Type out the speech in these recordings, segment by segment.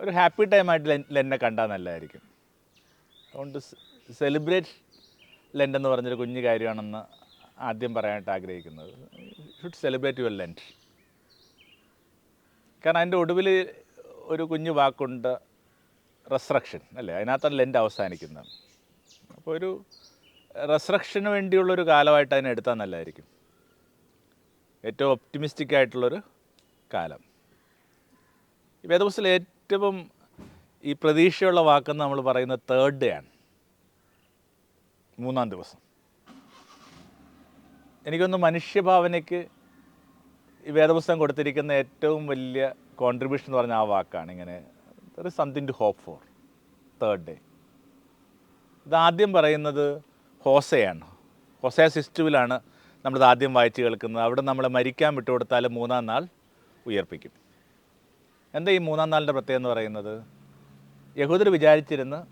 ഒരു ഹാപ്പി ടൈമായിട്ട് ലെന്നെ കണ്ടാൽ നല്ലതായിരിക്കും. അതുകൊണ്ട് സെലിബ്രേറ്റ് ലെൻഡ് എന്ന് പറഞ്ഞൊരു കുഞ്ഞു കാര്യമാണെന്ന് ആദ്യം പറയാനായിട്ട് ആഗ്രഹിക്കുന്നത്. Should celebrate your lend. കാരണം അതിന്റെ ഒടുവിൽ ഒരു കുഞ്ഞു വാക്കുണ്ട് റെസ്ട്രക്ഷൻ അല്ലേ? അതിനകത്താണ് ലെൻഡ് അവസാനിക്കുന്നത്. അപ്പോൾ ഒരു റെസ്ട്രക്ഷന് വേണ്ടിയുള്ളൊരു കാലമായിട്ട് അതിനെ എടുത്താൽ നല്ലതായിരിക്കും. ഏറ്റവും ഒപ്റ്റിമിസ്റ്റിക് ആയിട്ടുള്ളൊരു കാലം. വേദപുസ്തകം ഏറ്റവും ഈ പ്രതീക്ഷയുള്ള വാക്കെന്ന് നമ്മൾ പറയുന്ന തേർഡ് ഡേ ആണ്. മൂന്നാം ദിവസം. എനിക്കൊന്ന് മനുഷ്യഭാവനയ്ക്ക് ഈ വേദപുസ്തകം കൊടുത്തിരിക്കുന്ന ഏറ്റവും വലിയ കോൺട്രിബ്യൂഷൻ എന്ന് പറഞ്ഞ ആ വാക്കാണ് ഇങ്ങനെ there is something to hope for third day ഇത് ആദ്യം പറയുന്നത് ഹോസയാണ്. ഹോസയ സിസ്റ്റുവിലാണ് നമ്മളിത് ആദ്യം വായിച്ച് കേൾക്കുന്നത്. അവിടെ നമ്മളെ മരിക്കാൻ വിട്ടുകൊടുത്താൽ മൂന്നാം നാൾ ഉയർപ്പിക്കും. എന്താ ഈ മൂന്നാം നാളിന്റെ പ്രത്യേകത എന്ന് പറയുന്നത്? യഹൂദർ വിചാരിച്ചിരുന്ന്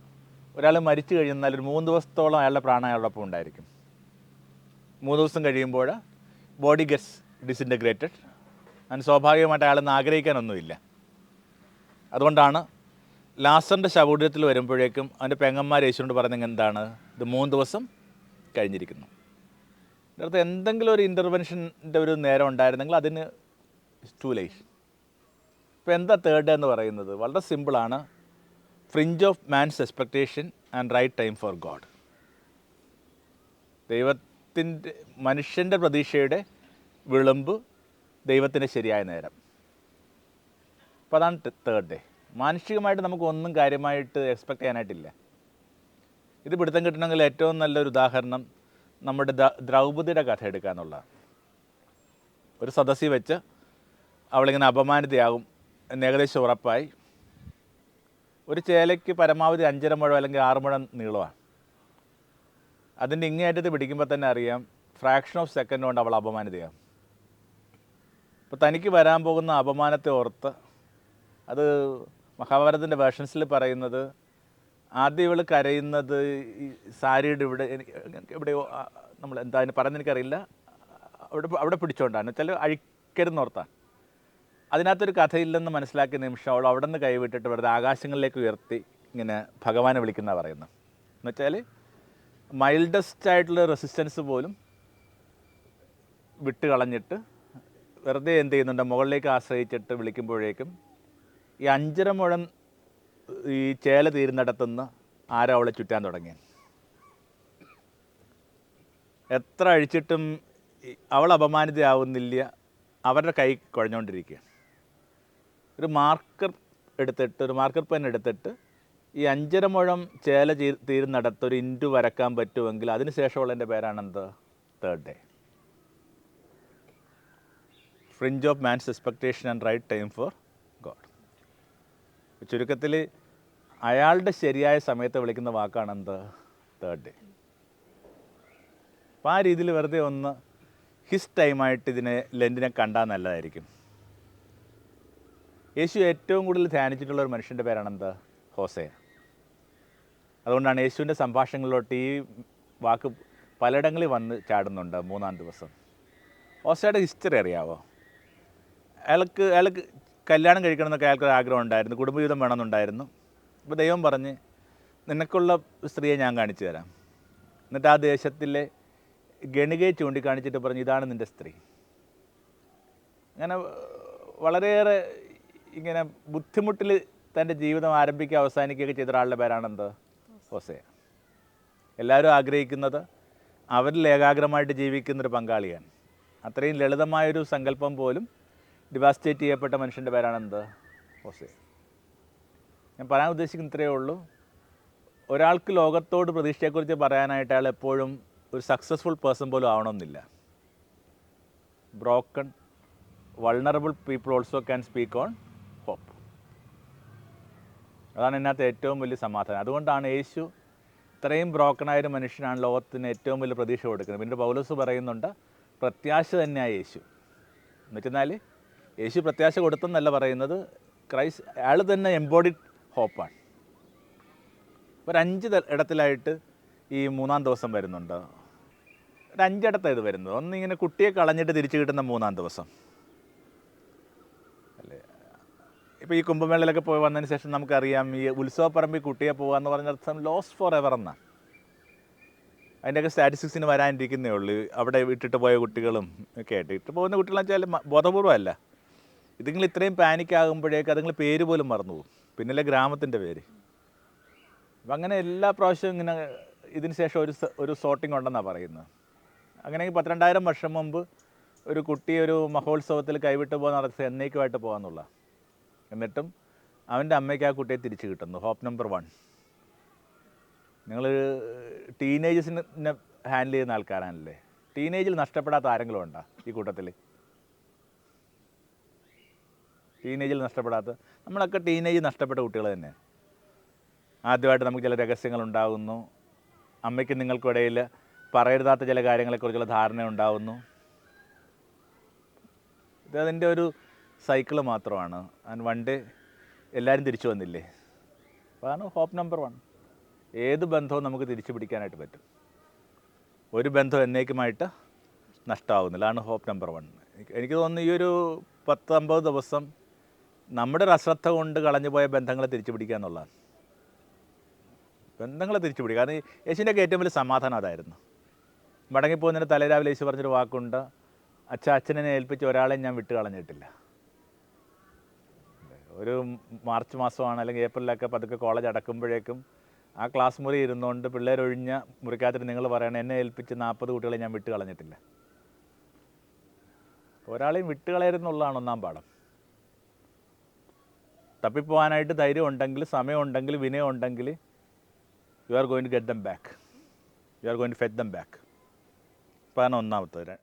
ഒരാൾ മരിച്ചു കഴിഞ്ഞാൽ ഒരു മൂന്ന് ദിവസത്തോളം അയാളുടെ പ്രാണൻ അയാളോടൊപ്പം ഉണ്ടായിരിക്കും. മൂന്ന് ദിവസം കഴിയുമ്പോൾ ബോഡി ഗെറ്റ്സ് ഡിസിന്റഗ്രേറ്റഡ് അതിന് സ്വാഭാവികമായിട്ട് അയാളെന്ന് ആഗ്രഹിക്കാനൊന്നുമില്ല. അതുകൊണ്ടാണ് ലാസറിന്റെ ശവകുടീരത്തിൽ വരുമ്പോഴേക്കും അവന്റെ പെങ്ങന്മാർ യേശുവിനോട് പറഞ്ഞെങ്കിൽ എന്താണ്? ഇത് മൂന്ന് ദിവസം കഴിഞ്ഞിരിക്കുന്നു. ഇതിനകത്ത് എന്തെങ്കിലും ഒരു ഇന്റർവെൻഷന്റെ ഒരു നേരം ഉണ്ടായിരുന്നെങ്കിൽ അതിന് ടു ലൈറ്റ് ഇപ്പോൾ എന്താ തേർഡ് ഡേ എന്ന് പറയുന്നത്? വളരെ സിമ്പിളാണ് fringe of man's expectation and right time for God ദൈവത്തിന്റെ മനുഷ്യന്റെ പ്രതീക്ഷയുടെ വിളമ്പ് ദൈവത്തിന്റെ ശരിയായ നേരം. അപ്പോൾ അതാണ് തേർഡ് ഡേ മാനുഷികമായിട്ട് നമുക്ക് ഒന്നും കാര്യമായിട്ട് എക്സ്പെക്ട് ചെയ്യാനായിട്ടില്ല. ഇത് പിടുത്തം കിട്ടണമെങ്കിൽ ഏറ്റവും നല്ലൊരു ഉദാഹരണം നമ്മുടെ ദ്ര- ദ്രൗപദിയുടെ കഥ എടുക്കുക എന്നുള്ളതാണ് ഒരു സദസ്സിൽ വെച്ച് അവളിങ്ങനെ അപമാനിതയാകും. ഏകദേശം ഉറപ്പായി. ഒരു ചേലയ്ക്ക് പരമാവധി അഞ്ചര മുഴം അല്ലെങ്കിൽ ആറ് മുഴം നീളമാണ്. അതിന്റെ ഇങ്ങേയറ്റത്ത് പിടിക്കുമ്പോൾ തന്നെ അറിയാം ഫ്രാക്ഷൻ ഓഫ് സെക്കൻഡ് കൊണ്ട് അവൾ അപമാനിതയാകും അപ്പോൾ തനിക്ക് വരാൻ പോകുന്ന അപമാനത്തെ ഓർത്ത് അത് മഹാഭാരതത്തിന്റെ വേർഷൻസിൽ പറയുന്നത് ആദ്യം ഇവൾ കരയുന്നത് ഈ സാരിയുടെ ഇവിടെ എനിക്ക് എവിടെയോ നമ്മൾ എന്താ അതിന് എനിക്കറിയില്ല. അവിടെ അവിടെ പിടിച്ചോണ്ടാണ്. വെച്ചാൽ അഴിക്കരുന്നോർത്താണ് അതിനകത്തൊരു കഥയില്ലെന്ന് മനസ്സിലാക്കിയ നിമിഷം അവൾ അവിടെ നിന്ന് കൈവിട്ടിട്ട് വെറുതെ ആകാശങ്ങളിലേക്ക് ഉയർത്തി ഇങ്ങനെ ഭഗവാനെ വിളിക്കുന്ന പറയുന്നത് എന്നുവെച്ചാൽ മൈൽഡസ്റ്റ് ആയിട്ടുള്ള റെസിസ്റ്റൻസ് പോലും വിട്ട് കളഞ്ഞിട്ട് വെറുതെ എന്ത് ചെയ്യുന്നുണ്ട്? മുകളിലേക്ക് ആശ്രയിച്ചിട്ട് വിളിക്കുമ്പോഴേക്കും ഈ അഞ്ചര മുഴം ഈ ചേല തീരുന്നിടത്തുനിന്ന് ആരോ അവളെ ചുറ്റാൻ തുടങ്ങി എത്ര അഴിച്ചിട്ടും അവൾ അപമാനിതയാവുന്നില്ല. അവരുടെ കൈ കുഴഞ്ഞുകൊണ്ടിരിക്കുക ഒരു മാർക്കർ എടുത്തിട്ട് ഒരു മാർക്കർ പെൻ എടുത്തിട്ട് ഈ അഞ്ചര മുഴം ചേല തീരുന്നിടത്ത് ഒരു ഇന്റു വരക്കാൻ പറ്റുമെങ്കിൽ അതിന് ശേഷമുള്ളതിന്റെ പേരാണെന്ത്? Third day fringe of man's expectation and right time for God ചുരുക്കത്തിൽ അയാളുടെ ശരിയായ സമയത്ത് വിളിക്കുന്ന വാക്കാണ് എന്ത് തേർഡ് ഡേ അപ്പോൾ ആ രീതിയിൽ വെറുതെ ഒന്ന് ഹിസ് ടൈമായിട്ട് ഇതിനെ ലെന്റിനെ കണ്ടാൽ നല്ലതായിരിക്കും. യേശു ഏറ്റവും കൂടുതൽ ധ്യാനിച്ചിട്ടുള്ള ഒരു മനുഷ്യന്റെ പേരാണ് എന്ത് ഹോസയ അതുകൊണ്ടാണ് യേശുവിന്റെ സംഭാഷണങ്ങളിലോട്ട് ഈ വാക്ക് പലയിടങ്ങളിൽ വന്ന് ചാടുന്നുണ്ട് മൂന്നാം ദിവസം. ഹോസയുടെ ഹിസ്റ്ററി അറിയാവോ? അയാൾക്ക് അയാൾക്ക് കല്യാണം കഴിക്കണം എന്നൊക്കെ അയാൾക്ക് ആഗ്രഹം ഉണ്ടായിരുന്നു കുടുംബജീവിതം വേണമെന്നുണ്ടായിരുന്നു. അപ്പോൾ ദൈവം പറഞ്ഞ് നിനക്കുള്ള സ്ത്രീയെ ഞാൻ കാണിച്ചു തരാം. എന്നിട്ട് ആ ദേശത്തിലെ ഗണികയെ ചൂണ്ടിക്കാണിച്ചിട്ട് പറഞ്ഞു ഇതാണ് നിന്റെ സ്ത്രീ. അങ്ങനെ വളരെയേറെ ഇങ്ങനെ ബുദ്ധിമുട്ടിൽ തന്റെ ജീവിതം ആരംഭിക്കുക അവസാനിക്കുകയൊക്കെ ചെയ്ത ഒരാളുടെ പേരാണെന്ത്? ഹോസയ എല്ലാവരും ആഗ്രഹിക്കുന്നത് അവരിൽ ഏകാഗ്രമായിട്ട് ജീവിക്കുന്നൊരു പങ്കാളിയാണ്. അത്രയും ലളിതമായൊരു സങ്കല്പം പോലും ഡിവാസ്റ്റേറ്റ് ചെയ്യപ്പെട്ട മനുഷ്യന്റെ പേരാണെന്ത്? ഹോസെ. ഞാൻ പറയാൻ ഉദ്ദേശിക്കുന്ന ഇത്രയേ ഉള്ളൂ. ഒരാൾക്ക് ലോകത്തോട് പ്രതീക്ഷയെക്കുറിച്ച് പറയാനായിട്ട് അയാൾ എപ്പോഴും ഒരു സക്സസ്ഫുൾ പേഴ്സൺ പോലും ആവണമെന്നില്ല. Broken vulnerable people also can speak on അതാണ് ഇതിനകത്ത് ഏറ്റവും വലിയ സമാധാനം. അതുകൊണ്ടാണ് യേശു ഇത്രയും ബ്രോക്കണായ ഒരു മനുഷ്യനാണ് ലോകത്തിന് ഏറ്റവും വലിയ പ്രതീക്ഷ കൊടുക്കുന്നത്. പിന്നെ പൗലോസ് പറയുന്നുണ്ട് പ്രത്യാശ തന്നെയാണ് യേശു. എന്നുവെച്ചാൽ യേശു പ്രത്യാശ കൊടുത്തെന്നല്ല പറയുന്നത് ക്രൈസ് അയാൾ തന്നെ എംബോഡിഡ് ഹോപ്പാണ് ഒരു അഞ്ച് ഇടത്തിലായിട്ട് ഈ മൂന്നാം ദിവസം വരുന്നുണ്ട്. ഒരു അഞ്ചിടത്താണ് ഇത് വരുന്നത്. ഒന്ന് ഇങ്ങനെ കുട്ടിയെ കളഞ്ഞിട്ട് തിരിച്ചു കിട്ടുന്ന മൂന്നാം ദിവസം അല്ലേ ഇപ്പോൾ ഈ കുംഭമേളയിലൊക്കെ പോയി വന്നതിന് ശേഷം നമുക്കറിയാം ഈ ഉത്സവപ്പറമ്പിൽ കുട്ടിയെ പോകുക എന്ന് പറഞ്ഞ അർത്ഥം ലോസ് ഫോർ എവർ എന്നാണ് അതിന്റെയൊക്കെ സ്റ്റാറ്റിസ്റ്റിക്സിന് വരാനിരിക്കുന്നേ ഉള്ളൂ. അവിടെ വിട്ടിട്ട് പോയ കുട്ടികളും ഒക്കെ ആയിട്ട്. പോകുന്ന കുട്ടികളെന്ന് വെച്ചാൽ ബോധപൂർവമല്ല. ഇതിങ്ങൾ ഇത്രയും പാനിക് ആകുമ്പോഴേക്ക് അതുങ്ങൾ പേര് പോലും മറന്നു പോകും. പിന്നിലെ ഗ്രാമത്തിന്റെ പേര്. അപ്പം അങ്ങനെ എല്ലാ പ്രാവശ്യവും ഇങ്ങനെ ഇതിന് ശേഷം ഒരു ഒരു സോർട്ടിംഗ് ഉണ്ടെന്നാണ് പറയുന്നത്. അങ്ങനെയെങ്കിൽ പന്ത്രണ്ടായിരം വർഷം മുമ്പ് ഒരു കുട്ടി ഒരു മഹോത്സവത്തിൽ കൈവിട്ട് പോകുന്ന അർത്ഥം എന്നേക്കുമായിട്ട് പോകാന്നുള്ള എന്നിട്ടും അവന്റെ അമ്മയ്ക്ക് ആ കുട്ടിയെ തിരിച്ചു കിട്ടുന്നു. ഹോപ്പ് നമ്പർ വൺ നിങ്ങൾ ടീനേജേഴ്സിനെ ഹാൻഡിൽ ചെയ്യുന്ന ആൾക്കാരാണല്ലേ? ടീനേജിൽ നഷ്ടപ്പെടാത്ത ആരെങ്കിലും ഉണ്ടോ ഈ കൂട്ടത്തിൽ ടീനേജിൽ നഷ്ടപ്പെടാത്ത നമ്മളൊക്കെ ടീനേജ് നഷ്ടപ്പെട്ട കുട്ടികൾ തന്നെ. ആദ്യമായിട്ട് നമുക്ക് ചില രഹസ്യങ്ങൾ ഉണ്ടാകുന്നു അമ്മയ്ക്ക് നിങ്ങൾക്കിടയിൽ പറയരുതാത്ത ചില കാര്യങ്ങളെക്കുറിച്ചുള്ള ധാരണ ഉണ്ടാകുന്നു ഇത് അതിന്റെ ഒരു സൈക്കിൾ മാത്രമാണ്. ആൻഡ് വൺ ഡേ എല്ലാവരും തിരിച്ചു വന്നില്ലേ? അതാണ് ഹോപ്പ് നമ്പർ വൺ ഏത് ബന്ധവും നമുക്ക് തിരിച്ചു പിടിക്കാനായിട്ട് പറ്റും. ഒരു ബന്ധം എന്നേക്കുമായിട്ട് നഷ്ടമാകുന്നില്ല ആണ് ഹോപ്പ് നമ്പർ വൺ എനിക്ക് തോന്നുന്നു ഈ ഒരു പത്തമ്പത് ദിവസം നമ്മുടെ ഒരു അശ്രദ്ധ കൊണ്ട് കളഞ്ഞു പോയ ബന്ധങ്ങളെ തിരിച്ചു പിടിക്കുക എന്നുള്ളതാണ്. ബന്ധങ്ങളെ തിരിച്ചു പിടിക്കുക. കാരണം യേശുവിന്റെയൊക്കെ ഏറ്റവും വലിയ സമാധാനം അതായിരുന്നു. മടങ്ങിപ്പോകുന്നതിന് തലേരാവിലെ യേശു പറഞ്ഞൊരു വാക്കുണ്ട്. അച്ഛ അച്ഛനെ ഏൽപ്പിച്ച ഒരാളെ ഞാൻ വിട്ട് കളഞ്ഞിട്ടില്ല ഒരു മാർച്ച് മാസമാണ് അല്ലെങ്കിൽ ഏപ്രിലൊക്കെ പതുക്കെ കോളേജ് അടക്കുമ്പോഴേക്കും ആ ക്ലാസ് മുറി ഇരുന്നുകൊണ്ട് പിള്ളേരൊഴിഞ്ഞ മുറിക്കകത്തിട്ട് നിങ്ങൾ പറയണം എന്നെ ഏൽപ്പിച്ച് നാൽപ്പത് കുട്ടികളെ ഞാൻ വിട്ട് കളഞ്ഞിട്ടില്ല. ഒരാളെയും വിട്ട് കളയരുന്നുള്ളതാണ് ഒന്നാം പാഠം. തപ്പിപ്പോവാനായിട്ട് ധൈര്യം ഉണ്ടെങ്കിൽ സമയമുണ്ടെങ്കിൽ വിനയം ഉണ്ടെങ്കിൽ you are going to get them back you are going to get them back അതാണ് ഒന്നാമത്തെ